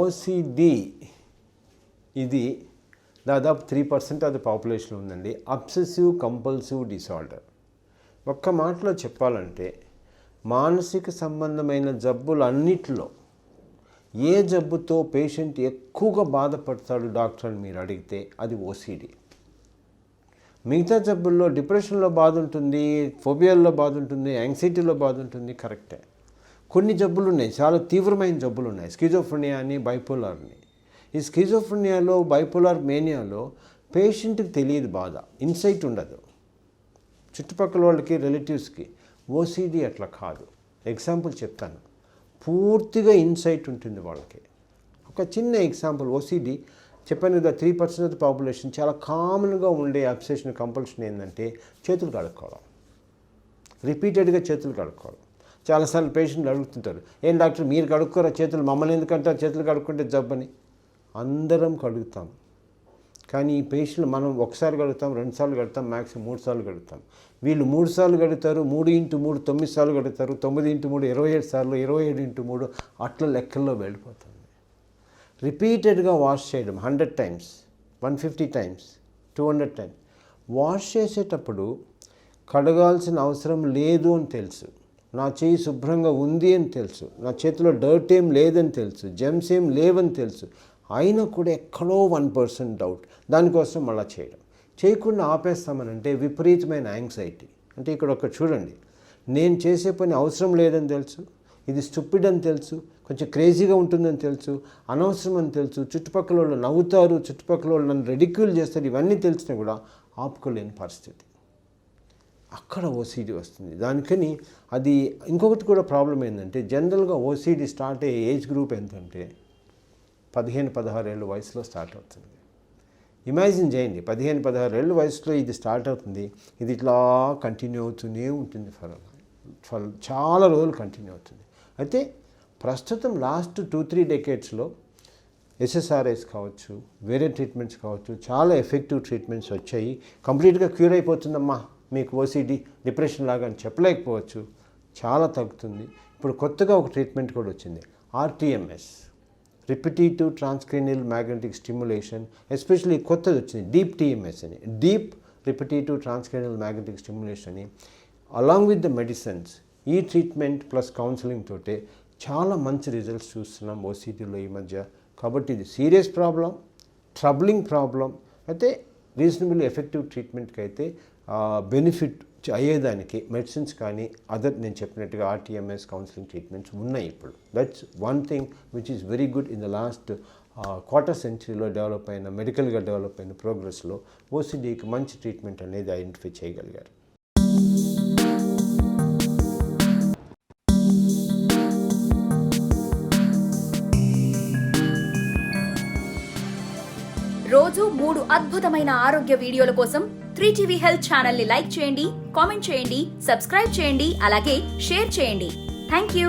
OCD ఇది దాదాపు three percent అది పాపులేషన్లో పాపులేషన్ ఉందండి. అబ్సెసివ్ కంపల్సివ్ డిసార్డర్ ఒక్క మాటలో చెప్పాలంటే మానసిక సంబంధమైన జబ్బులన్నిటిలో ఏ జబ్బుతో పేషెంట్ ఎక్కువగా బాధపడతాడు డాక్టర్ అని మీరు అడిగితే అది ఓసిడి మిగతా జబ్బుల్లో డిప్రెషన్లో బాధ ఉంటుంది ఫోబియాల్లో బాధ ఉంటుంది యాంగ్జైటీలో బాధ ఉంటుంది కరెక్టే కొన్ని జబ్బులు ఉన్నాయి చాలా తీవ్రమైన జబ్బులు ఉన్నాయి స్కిజోఫ్రెనియా అని బైపోలార్ని. ఈ స్కిజోఫ్రెనియాలో బైపోలార్ మేనియాలో పేషెంట్కి తెలియదు బాధ ఇన్సైట్ ఉండదు. చుట్టుపక్కల వాళ్ళకి రిలేటివ్స్కి ఓసిడి అట్లా కాదు. ఎగ్జాంపుల్ చెప్తాను. పూర్తిగా ఇన్సైట్ ఉంటుంది వాళ్ళకి. ఒక చిన్న ఎగ్జాంపుల్ ఓసిడి చెప్పాను కదా three percent of the population చాలా కామన్గా ఉండే అబ్సెషన్ కంపల్షన్ ఏంటంటే చేతులు కడుక్కోవడం. రిపీటెడ్గా చేతులు కడుక్కోవడం. చాలాసార్లు పేషెంట్లు అడుగుతుంటారు ఏం డాక్టర్ మీరు కడుక్కోరా చేతులు మమ్మల్ని ఎందుకంటారు చేతులు కడుక్కుంటే జబ్బని? అందరం కడుగుతాం. కానీ ఈ పేషెంట్లు మనం ఒకసారి కడుగుతాం రెండు సార్లు కడుగుతాం మ్యాక్సిమం మూడు సార్లు కడుగుతాం. వీళ్ళు మూడు సార్లు కడుగుతారు మూడు ఇంటూ మూడు తొమ్మిది సార్లు కడుగుతారు తొమ్మిది ఇంటూ మూడు ఇరవై ఏడు సార్లు ఇరవై ఏడు ఇంటూ మూడు అట్లా లెక్కల్లో వెళ్ళిపోతుంది రిపీటెడ్గా వాష్ చేయడం hundred times one fifty times two hundred times. Wash చేసేటప్పుడు కడగాల్సిన అవసరం లేదు అని తెలుసు. నా చేయి శుభ్రంగా ఉంది అని తెలుసు. నా చేతిలో డర్ట్ ఏం లేదని తెలుసు. జెమ్స్ ఏం లేవని తెలుసు. అయినా కూడా ఎక్కడో వన్ పర్సెంట్ డౌట్ దానికోసం మళ్ళీ చేయడం. చేయకుండా ఆపేస్తామనంటే విపరీతమైన యాంగ్జైటీ అంటే ఇక్కడ ఒక చూడండి. నేను చేసే పని అవసరం లేదని తెలుసు. ఇది స్టూపిడ్ అని తెలుసు. కొంచెం క్రేజీగా ఉంటుందని తెలుసు. అనవసరం అని తెలుసు. చుట్టుపక్కల వాళ్ళు నవ్వుతారు. చుట్టుపక్కల వాళ్ళు నన్ను రెడిక్యూల్ చేస్తారు. ఇవన్నీ తెలిసినా కూడా ఆపుకోలేని పరిస్థితి. అక్కడ ఓసీడీ వస్తుంది. దానికని అది ఇంకొకటి కూడా ప్రాబ్లం ఏంటంటే జనరల్గా ఓసీడీ స్టార్ట్ అయ్యే ఏజ్ గ్రూప్ ఎంతంటే పదిహేను పదహారు ఏళ్ళ వయసులో స్టార్ట్ అవుతుంది. ఇమాజిన్ చేయండి పదిహేను పదహారు ఏళ్ళ వయసులో ఇది స్టార్ట్ అవుతుంది ఇది ఇట్లా కంటిన్యూ అవుతూనే ఉంటుంది ఫర్ ఫర్ చాలా రోజులు కంటిన్యూ అవుతుంది. అయితే ప్రస్తుతం లాస్ట్ టూ త్రీ డెకేట్స్లో ఎస్ఎస్ఆర్ఐస్ కావచ్చు వేరే ట్రీట్మెంట్స్ కావచ్చు చాలా ఎఫెక్టివ్ ట్రీట్మెంట్స్ వచ్చాయి కంప్లీట్గా క్యూర్ అయిపోతుందమ్మా. మీకు ఓసిడి డిప్రెషన్ లాగా అని చెప్పలేకపోవచ్చు. చాలా తగ్గుతుంది. ఇప్పుడు కొత్తగా ఒక ట్రీట్మెంట్ కూడా వచ్చింది. RTMS repetitive transcranial magnetic stimulation especially కొత్తది వచ్చింది డీప్ టీఎంఎస్ అని. Deep repetitive transcranial magnetic stimulation అని. అలాంగ్ విత్ ద మెడిసిన్స్ ఈ ట్రీట్మెంట్ ప్లస్ కౌన్సిలింగ్ తోటే చాలా మంచి రిజల్ట్స్ చూస్తున్నాం ఓసీటీలో ఈ మధ్య. కాబట్టి ఇది సీరియస్ ప్రాబ్లం ట్రబ్లింగ్ ప్రాబ్లం అయితే రీజనబుల్ ఎఫెక్టివ్ ట్రీట్మెంట్కి అయితే బెనిఫిట్ అయ్యేదానికి మెడిసిన్స్ కానీ అదర్ నేను చెప్పినట్టుగా ఆర్టీఎంఎస్ కౌన్సిలింగ్ ట్రీట్మెంట్స్ ఉన్నాయి ఇప్పుడు. That's one thing which is very good in the last quarter సెంచరీలో develop అయిన మెడికల్గా డెవలప్ అయిన ప్రోగ్రెస్లో ఓసీడీకి మంచి ట్రీట్మెంట్ అనేది ఐడెంటిఫై చేయగలిగారు. రోజు మూడు అద్భుతమైన ఆరోగ్య వీడియోల కోసం త్రీ టీవీ హెల్త్ ఛానల్ని లైక్ చేయండి కామెంట్ చేయండి సబ్స్క్రైబ్ చేయండి అలాగే షేర్ చేయండి. Thank you